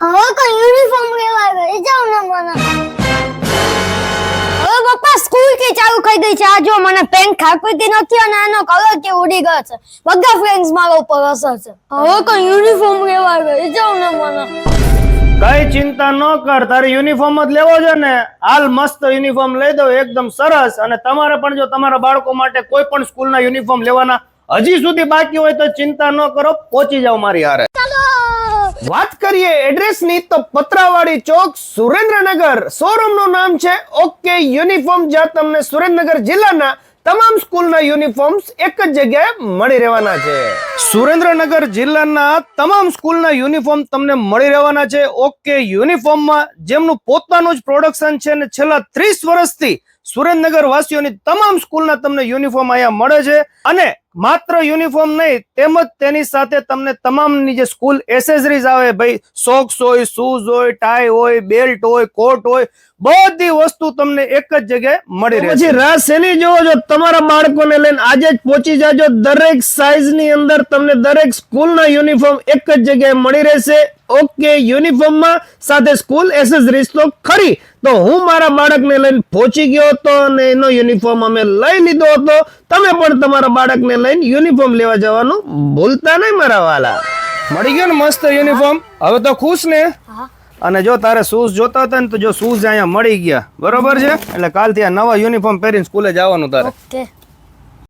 હવે કઈ યુનિફોર્મ લેવા ગઈ. જાવ ને મને. હવે પપ્પા સ્કૂલથી ચાલુ થઈ ગઈ છે. આ જો મને પેન ખાપીતી નથી અને આનો કલર કે ઉડી ગયો છે. બધા ફ્રેન્ડ્સ મારા ઉપર અસર છે. હવે કઈ યુનિફોર્મ લેવા ગઈ. જાવ ને મને. કઈ ચિંતા ન કર. તારે યુનિફોર્મ જ લેવો છે ને. હાલ મસ્ત યુનિફોર્મ લઈ દો એકદમ સરસ. અને તમારે પણ જો તમારા બાળકો માટે કોઈ પણ સ્કૂલના યુનિફોર્મ લેવાના હજી સુધી બાકી હોય તો ચિંતા ન કરો. પહોંચી જાઓ મારી હારે. વાત કરીએ એડ્રેસની તો પતરાવાડી ચોક સુરેન્દ્રનગર. શોરૂમનું નામ છે ઓકે યુનિફોર્મ જ્યાં તમને સુરેન્દ્રનગર જિલ્લાના તમામ સ્કૂલના યુનિફોર્મ્સ એક જ જગ્યાએ મળી રહેવાના છે. સુરેન્દ્રનગર જિલ્લાના તમામ સ્કૂલના યુનિફોર્મ તમને મળી રહેવાના છે ઓકે યુનિફોર્મમાં જેમનું પોતાનું જ પ્રોડક્શન છે ને છેલ્લા ત્રીસ વર્ષથી સુરેન્દ્રનગર વાસીઓની તમામ સ્કૂલના તમને યુનિફોર્મ અહીંયા મળે છે. અને માત્ર યુનિફોર્મ નહીં તેમજ તેની સાથે તમને તમામની જે સ્કૂલ એસેસરીઝ આવે ભાઈ સોક્સ હોય શૂઝ હોય ટાઈ હોય બેલ્ટ હોય કોટ હોય બધી વસ્તુ તમને એક જ જગ્યાએ મળી રહે પછી રાહ શેની જોવો જો તમારા બાળકોને લઈને આજે જ પહોંચી જાજો દરેક સાઈઝની અંદર તમને દરેક સ્કૂલના યુનિફોર્મ એક જ જગ્યાએ મળી રહેશે. ઓકે યુનિફોર્મમાં સાથે સ્કૂલ એસેસરીઝ તો ખરી. તો હું મારા બાળકને લઈને પહોંચી ગયો હતો અને એનો યુનિફોર્મ અમે લઈ લીધો હતો. તમે પણ તમારા બાળકને લઈને યુનિફોર્મ લેવા જવાનું ભૂલતા નહીં મારા વાલા. મળી ગયો ને મસ્ત યુનિફોર્મ? હવે તો ખુશ ને? અને જો તારે શૂઝ જોતા હતા ને તો જો શૂઝ અહીંયા મળી ગયા. બરોબર છે? એટલે કાલથી આ નવા યુનિફોર્મ પહેરીને સ્કૂલે જવાનું તારે.